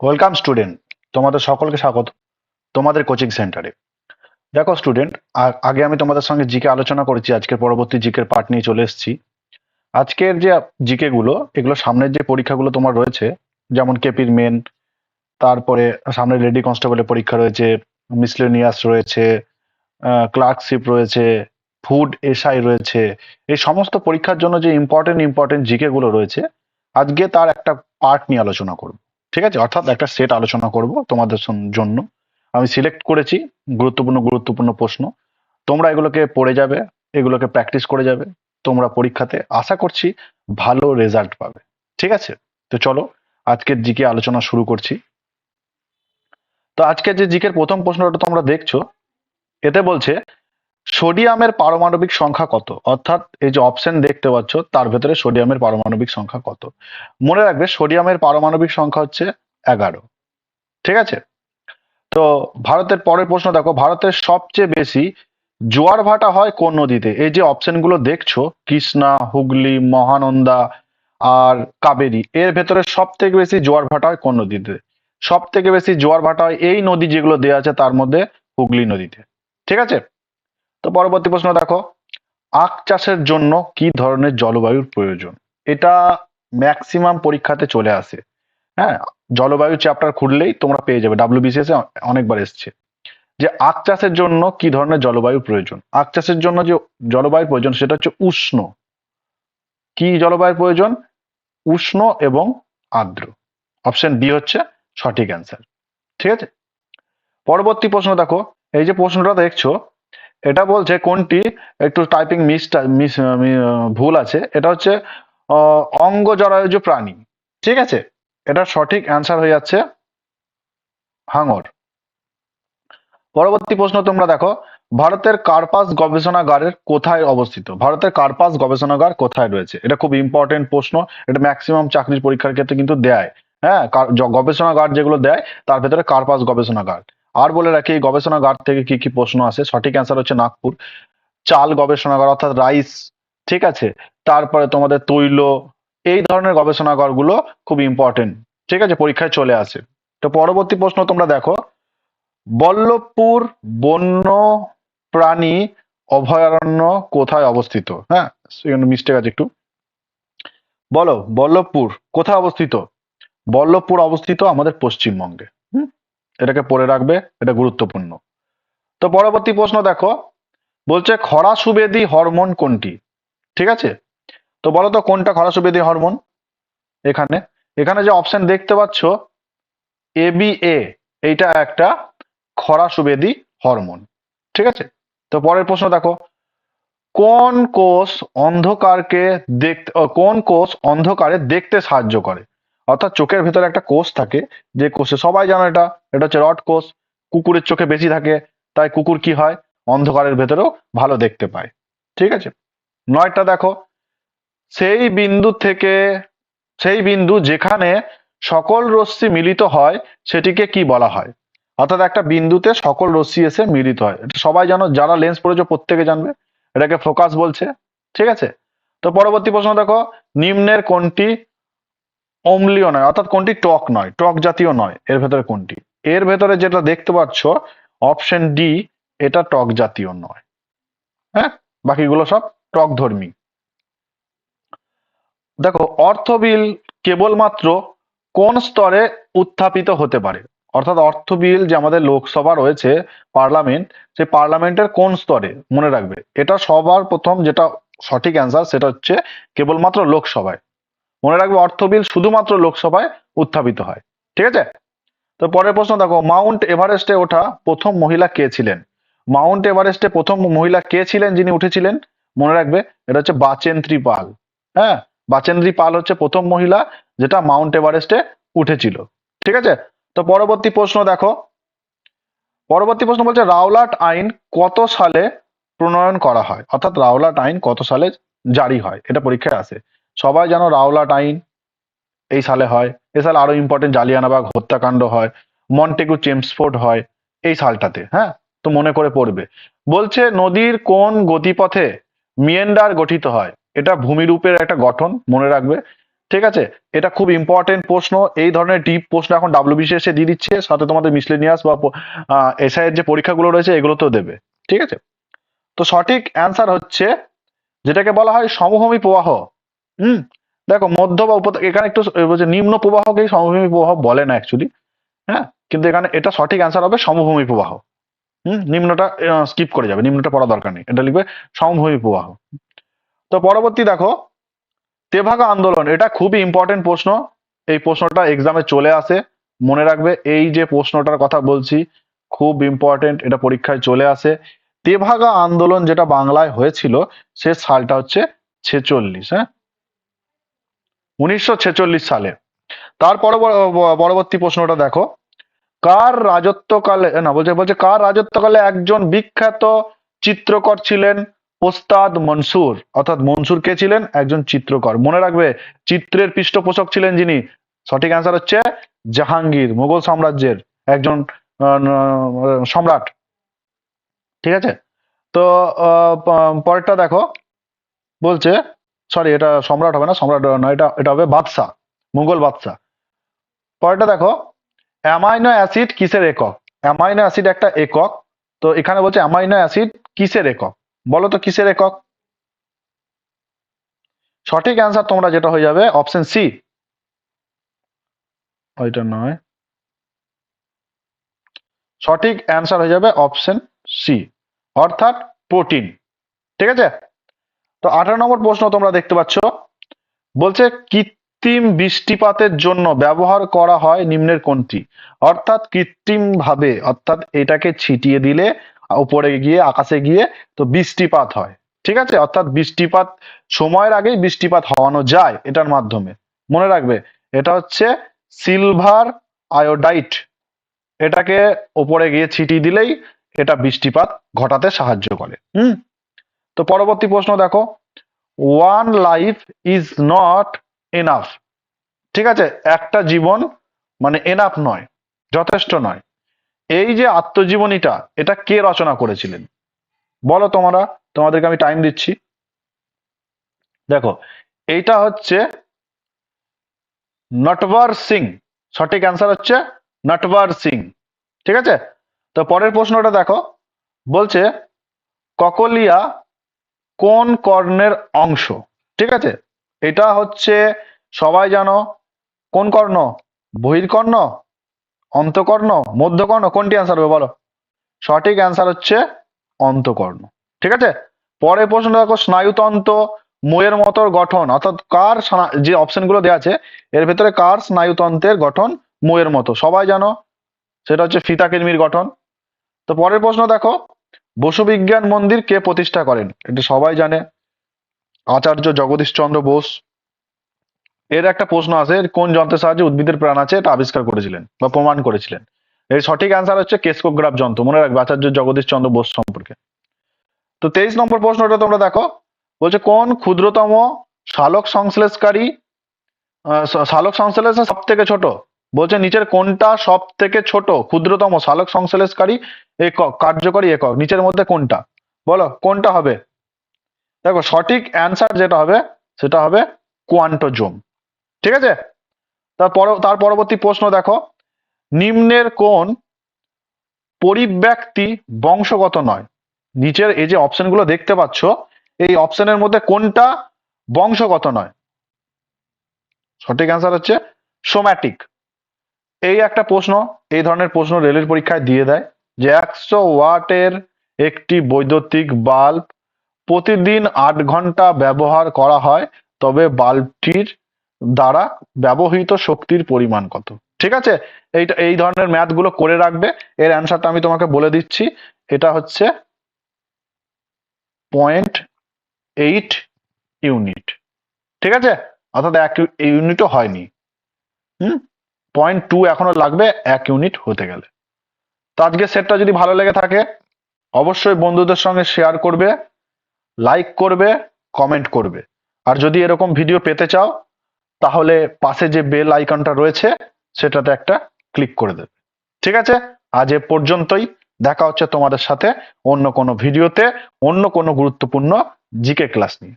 Welcome student তোমাদের সকলকে স্বাগত। তোমাদের কোচিং সেন্টারে দেখো স্টুডেন্ট আগে আমি তোমাদের সঙ্গে জিকে আলোচনা করেছি, আজকের পরবর্তী জিকের পার্ট নিয়ে চলে এসেছি। আজকের যে জিকে গুলো, এগুলো সামনের যে পরীক্ষাগুলো তোমার রয়েছে, যেমন কেপির মেন তারপরে সামনে লেডি কনস্টেবলের পরীক্ষা রয়েছে মিসলেনিয়াস রয়েছে ক্লার্কশিপ রয়েছে ফুড এসআই রয়েছে, এই সমস্ত পরীক্ষার জন্য যে ইম্পর্টেন্ট ইম্পর্টেন্ট জিকে গুলো রয়েছে, আজকে তার একটা পার্ট নিয়ে আলোচনা করব। ঠিক আছে? অর্থাৎ একটা সেট আলোচনা করব তোমাদের জন্য। আমি সিলেক্ট করেছি, গুরুত্বপূর্ণ গুরুত্বপূর্ণ প্রশ্ন। তোমরা এগুলোকে পড়ে যাবে, এগুলোকে প্র্যাকটিস করে যাবে, তোমরা পরীক্ষাতে আশা করছি ভালো রেজাল্ট পাবে। ঠিক আছে? তো চলো, আজকের জিকে আলোচনা শুরু করছি। তো আজকের যে জিকের প্রথম প্রশ্নটা তোমরা দেখছ, এতে বলছে সোডিয়ামের পারমাণবিক সংখ্যা কত? অর্থাৎ এই যে অপশন দেখতে পাচ্ছ, তার ভেতরে সোডিয়ামের পারমাণবিক সংখ্যা কত? মনে রাখবে সোডিয়ামের পারমাণবিক সংখ্যা হচ্ছে এগারো। ঠিক আছে? তো ভারতের পরের প্রশ্ন দেখো, ভারতের সবচেয়ে বেশি জোয়ার ভাটা হয় কোন নদীতে? এই যে অপশনগুলো দেখছ, কৃষ্ণা, হুগলি, মহানন্দা আর কাবেরী, এর ভেতরে সব থেকে বেশি জোয়ার ভাটা হয় কোন নদীতে? সব থেকে বেশি জোয়ার ভাটা হয় এই নদী যেগুলো দেওয়া আছে তার মধ্যে হুগলি নদীতে। ঠিক আছে? তো পরবর্তী প্রশ্ন দেখো, আখ চাষের জন্য কি ধরনের জলবায়ুর প্রয়োজন? এটা ম্যাক্সিমাম পরীক্ষাতে চলে আসে। হ্যাঁ জলবায়ু চ্যাপ্টার খুললেই তোমরা পেয়ে যাবে। ডাব্লিউবিসিএস অনেকবার এসছে। যে আখ চাষের জন্য কি ধরনের জলবায়ু প্রয়োজন? আখ চাষের জন্য যে জলবায়ু প্রয়োজন, সেটা হচ্ছে উষ্ণ। কি জলবায়ুর প্রয়োজন? উষ্ণ এবং আর্দ্র। অপশন বি হচ্ছে সঠিক অ্যান্সার ঠিক আছে? পরবর্তী প্রশ্ন দেখো, এই যে প্রশ্নটা দেখছ এটা বলছে কোনটি? একটু টাইপিং মিস মিস ভুল আছে। এটা হচ্ছে অঙ্গ জরায়ুজ প্রাণী। ঠিক আছে? এটা সঠিক অ্যান্সার হয়ে যাচ্ছে হাঙর। পরবর্তী প্রশ্ন তোমরা দেখো, ভারতের কার্পাস গবেষণাগারের কোথায় অবস্থিত? ভারতের কার্পাস গবেষণাগার কোথায় রয়েছে? এটা খুব ইম্পর্টেন্ট প্রশ্ন। এটা ম্যাক্সিমাম চাকরির পরীক্ষার ক্ষেত্রে কিন্তু দেয়। হ্যাঁ গবেষণাগার যেগুলো দেয়, তার ভেতরে কার্পাস গবেষণাগার। আর বলে রাখি, এই গবেষণাগার থেকে কি কি প্রশ্ন আসে? সঠিক অ্যান্সার হচ্ছে নাগপুর। চাল গবেষণাগার অর্থাৎ রাইস, ঠিক আছে? তারপরে তোমাদের তৈল, এই ধরনের গবেষণাগারগুলো খুব ইম্পর্টেন্ট ঠিক আছে? পরীক্ষায় চলে আসে। তো পরবর্তী প্রশ্ন তোমরা দেখো। বল্লভপুর বন্য প্রাণী অভয়ারণ্য কোথায় অবস্থিত? হ্যাঁ মিস্টেক আছে একটু। বলো, বল্লভপুর কোথায় অবস্থিত? বল্লভপুর অবস্থিত আমাদের পশ্চিমবঙ্গে। এটাকে পড়ে রাখবে, এটা গুরুত্বপূর্ণ। তো পরবর্তী প্রশ্ন দেখো, বলছে খরা সুবেদী হরমোন কোনটি? ঠিক আছে? তো বলো তো কোনটা খরা সুবেদী হরমোন? এখানে। এখানে যে অপশন দেখতে পাচ্ছ এ বি এইটা একটা খরা সুবেদী হরমোন। ঠিক আছে? তো পরের প্রশ্ন দেখো, কোন কোষ অন্ধকারকে দেখতে কোন কোষ অন্ধকারে দেখতে সাহায্য করে? অর্থাৎ চোখের ভেতরে একটা কোষ থাকে, যে কোষে সবাই জানো এটা এটা হচ্ছে রড কোষ, কুকুরের চোখে বেশি থাকে, তাই কুকুর কি হয়? অন্ধকারের ভেতরেও ভালো দেখতে পায়। ঠিক আছে? নয়টা দেখো। সেই বিন্দু থেকে, সেই বিন্দু যেখানে সকল রশ্মি মিলিত হয়, সেটিকে কি বলা হয়? অর্থাৎ একটা বিন্দুতে সকল রশ্মি এসে মিলিত হয়। এটা সবাই জানো, যারা লেন্স পড়েছো প্রত্যেকে জানবে। এটাকে ফোকাস বলছে। ঠিক আছে? তো পরবর্তী প্রশ্ন দেখো। নিম্নের কোনটি অম্লীয় নয়, অর্থাৎ কোনটি টক নয়, টক জাতীয় নয়, এর ভেতরে কোনটি? এর ভেতরে যেটা দেখতে পাচ্ছ, অপশন ডি, এটা টক জাতীয় নয়। হ্যাঁ? বাকিগুলো সব টক ধর্মী। দেখো, অর্থবিল কেবলমাত্র কোন স্তরে উত্থাপিত হতে পারে? অর্থাৎ অর্থবিল যে আমাদের লোকসভা রয়েছে, পার্লামেন্ট সেই পার্লামেন্টের কোন স্তরে? মনে রাখবে। এটা সবার প্রথম যেটা সঠিক অ্যান্সার, সেটা হচ্ছে কেবলমাত্র লোকসভায়। মনে রাখবে অর্থবিল শুধুমাত্র লোকসভায় উত্থাপিত হয়। ঠিক আছে? তো পরের প্রশ্ন, দেখো, মাউন্ট এভারেস্টে ওঠা প্রথম মহিলা কে ছিলেন? মাউন্ট এভারেস্টে প্রথম মহিলা কে ছিলেন যিনি উঠেছিলেন? মনে রাখবে, এটা হচ্ছে বাচেন্দ্রী পাল। হ্যাঁ? বাচেন্দ্রী পাল হচ্ছে প্রথম মহিলা যেটা মাউন্ট এভারেস্টে উঠেছিল। ঠিক আছে? তো পরবর্তী প্রশ্ন, দেখো। পরবর্তী প্রশ্ন বলছে, রাওলাট আইন কত সালে প্রণয়ন করা হয়? অর্থাৎ রাওলাট আইন কত সালে জারি হয়? এটা পরীক্ষায় আসে। সবাই জানো রাওলাট আইন এই সালে হয়। এ সালে আরও ইম্পর্টেন্ট জালিয়ানাবাগ হত্যাকাণ্ড হয়, মন্টেগু চেমসফোর্ড হয়, এই সালটাতে হ্যাঁ? তো মনে করে পড়বে। বলছে, নদীর কোন গতিপথে মিয়েন্ডার গঠিত হয়? এটা ভূমিরূপের একটা গঠন, মনে রাখবে। ঠিক আছে? এটা খুব ইম্পর্টেন্ট প্রশ্ন। এই ধরনের ডিপ প্রশ্ন এখন ডাব্লিউবিসিএস এ দিয়ে দিচ্ছে, সাথে তোমাদের মিসলেনিয়াস বা এসআই এর যে পরীক্ষাগুলো রয়েছে, এগুলোতেও দেবে। ঠিক আছে? তো সঠিক অ্যান্সার হচ্ছে, যেটাকে বলা হয় সমভূমি প্রবাহ। হুম, দেখো মধ্য বা এখানে একটু নিম্ন প্রবাহকেই সমভূমি প্রবাহ বলে না অ্যাকচুয়ালি হ্যাঁ? কিন্তু এখানে এটা সঠিক অ্যান্সার হবে সমভূমি প্রবাহ। হুম, নিম্নটা স্কিপ করে যাবে, নিম্নটা পড়া দরকার নেই। এটা লিখবে সমভূমি প্রবাহ। তো পরবর্তী দেখো, তেভাগা আন্দোলন, এটা খুবই ইম্পর্টেন্ট প্রশ্ন। এই প্রশ্নটা এক্সামে চলে আসে। মনে রাখবে, এই যে প্রশ্নটার কথা বলছি, খুব ইম্পর্টেন্ট এটা পরীক্ষায় চলে আসে। তেভাগা আন্দোলন যেটা বাংলায় হয়েছিল, সে সালটা হচ্ছে ছেচল্লিশ হ্যাঁ? উনিশশো ছেচল্লিশ সালে। তার পরবর্তী প্রশ্নটা দেখো। কার রাজত্বকালে, না, বলছে বলছে কার রাজত্বকালে একজন বিখ্যাত চিত্রকর ছিলেন ওস্তাদ মনসুর? অর্থাৎ মনসুর কে ছিলেন? একজন চিত্রকর। মনে রাখবে, চিত্রের পৃষ্ঠপোষক ছিলেন যিনি। সঠিক অ্যান্সার হচ্ছে জাহাঙ্গীর মুঘল সাম্রাজ্যের একজন সম্রাট। ঠিক আছে? তো পরেরটা দেখো। বলছে সরি এটা সম্রাট হবে না, সম্রাট নয়, এটা এটা হবে বাদশাহ, মুঘল বাদশাহ। পরেরটা দেখো, অ্যামাইনো অ্যাসিড কিসের একক? অ্যামাইনো অ্যাসিড একটা একক, তো এখানে বলছে অ্যামাইনো অ্যাসিড কিসের একক? বলো তো কিসের একক? সঠিক অ্যান্সার তোমরা যেটা হয়ে যাবে অপশন সি ওইটা নয়। সঠিক অ্যান্সার হয়ে যাবে অপশন সি অর্থাৎ প্রোটিন ঠিক আছে? তো আঠারো নম্বর প্রশ্ন তোমরা দেখতে পাচ্ছ। বলছে, কৃত্রিম বৃষ্টিপাতের জন্য ব্যবহার করা হয় নিম্নের কোনটি? অর্থাৎ কৃত্রিম ভাবে অর্থাৎ এটাকে ছিটিয়ে দিলে উপরে গিয়ে, আকাশে গিয়ে তো বৃষ্টিপাত হয়। ঠিক আছে? অর্থাৎ বৃষ্টিপাত, সময়ের আগেই বৃষ্টিপাত হওয়ানো যায় এটার মাধ্যমে। মনে রাখবে, এটা হচ্ছে সিলভার আয়োডাইট। এটাকে ওপরে গিয়ে ছিটিয়ে দিলেই এটা বৃষ্টিপাত ঘটাতে সাহায্য করে। হুম? তো পরবর্তী প্রশ্ন দেখো one life is not enough ঠিক আছে? একটা জীবন মানে এনাফ নয়, যথেষ্ট নয়। এই যে আত্মজীবনীটা, এটা কে রচনা করেছিলেন? বলো তোমরা, তোমাদেরকে আমি টাইম দিচ্ছি। দেখো, এইটা হচ্ছে নটওয়ার সিং। সঠিক অ্যান্সার হচ্ছে নটওয়ার সিং। ঠিক আছে? তো পরের প্রশ্নটা দেখো, বলছে, ককলিয়া কোন কর্ণের অংশ? ঠিক আছে? এটা হচ্ছে সবাই জানো কোন কর্ণ? বহির্কর্ণ অন্তকর্ণ? মধ্যকর্ণ? কোনটি অ্যান্সার হবে বলো? সঠিক অ্যান্সার হচ্ছে অন্তকর্ণ। ঠিক আছে? পরের প্রশ্ন দেখো, স্নায়ুতন্ত্র ময়ের মতো গঠন, অর্থাৎ কার যে অপশনগুলো দেওয়া আছে, এর ভেতরে কার স্নায়ুতন্ত্রের গঠন ময়ের মতো? সবাই জানো? সেটা হচ্ছে ফিতাকিরমির গঠন। তো পরের প্রশ্ন দেখো বসু বিজ্ঞান মন্দির কে প্রতিষ্ঠা করেন? এটা সবাই জানে। আচার্য জগদীশ চন্দ্র বোস। এর একটা প্রশ্ন আছে কোন যন্ত্রের সাহায্যে উদ্ভিদের প্রাণ আছে এটা আবিষ্কার করেছিলেন বা প্রমাণ করেছিলেন? এর সঠিক অ্যান্সার হচ্ছে কেসকোগ্রাফ যন্ত্র, মনে রাখবে আচার্য জগদীশ চন্দ্র বোস সম্পর্কে। তো তেইশ নম্বর প্রশ্নটা তোমরা দেখো, বলছে কোন ক্ষুদ্রতম সালোক সংশ্লেষকারী শালক সংশ্লেষ সব থেকে ছোট? বলছে নিচের কোনটা সব থেকে ছোট, ক্ষুদ্রতম সালোক সংশ্লেষকারী, একক, কার্যকরী একক, নিচের মধ্যে কোনটা? বলো, কোনটা হবে? দেখো, সঠিক অ্যান্সার যেটা হবে, সেটা হবে কোয়ান্টোজোম ঠিক আছে? তারপর তার পরবর্তী প্রশ্ন দেখো, নিম্নের কোন পরিব্যক্তি বংশগত নয়। নিচের এই যে অপশনগুলো দেখতে পাচ্ছ, এই অপশনের মধ্যে কোনটা বংশগত নয়? সঠিক অ্যান্সার হচ্ছে সোম্যাটিক এই একটা প্রশ্ন, এই ধরনের প্রশ্ন রেলের পরীক্ষায় দিয়ে দেয় যে একশো ওয়াটের একটি বৈদ্যুতিক বাল্ব প্রতিদিন আট ঘণ্টা ব্যবহার করা হয়, তবে বাল্বটির দ্বারা ব্যবহৃত শক্তির পরিমাণ কত? ঠিক আছে? এইটা, এই ধরনের ম্যাথগুলো করে রাখবে। এর অ্যান্সারটা আমি তোমাকে বলে দিচ্ছি। এটা হচ্ছে পয়েন্ট এইট ইউনিট ঠিক আছে? অর্থাৎ এক ইউনিটও হয়নি। হুম? পয়েন্ট টু এখনও লাগবে, এক ইউনিট হতে গেলে। তো আজকে সেটটা যদি ভালো লেগে থাকে, অবশ্যই বন্ধুদের সঙ্গে শেয়ার করবে, লাইক করবে, কমেন্ট করবে। আর যদি এরকম ভিডিও পেতে চাও, তাহলে পাশে যে বেল আইকনটা রয়েছে, সেটাতে একটা ক্লিক করে দেবে। ঠিক আছে? আজ এ পর্যন্তই। দেখা হচ্ছে তোমাদের সাথে অন্য কোনো ভিডিওতে, অন্য কোনো গুরুত্বপূর্ণ জিকে ক্লাস নিয়ে।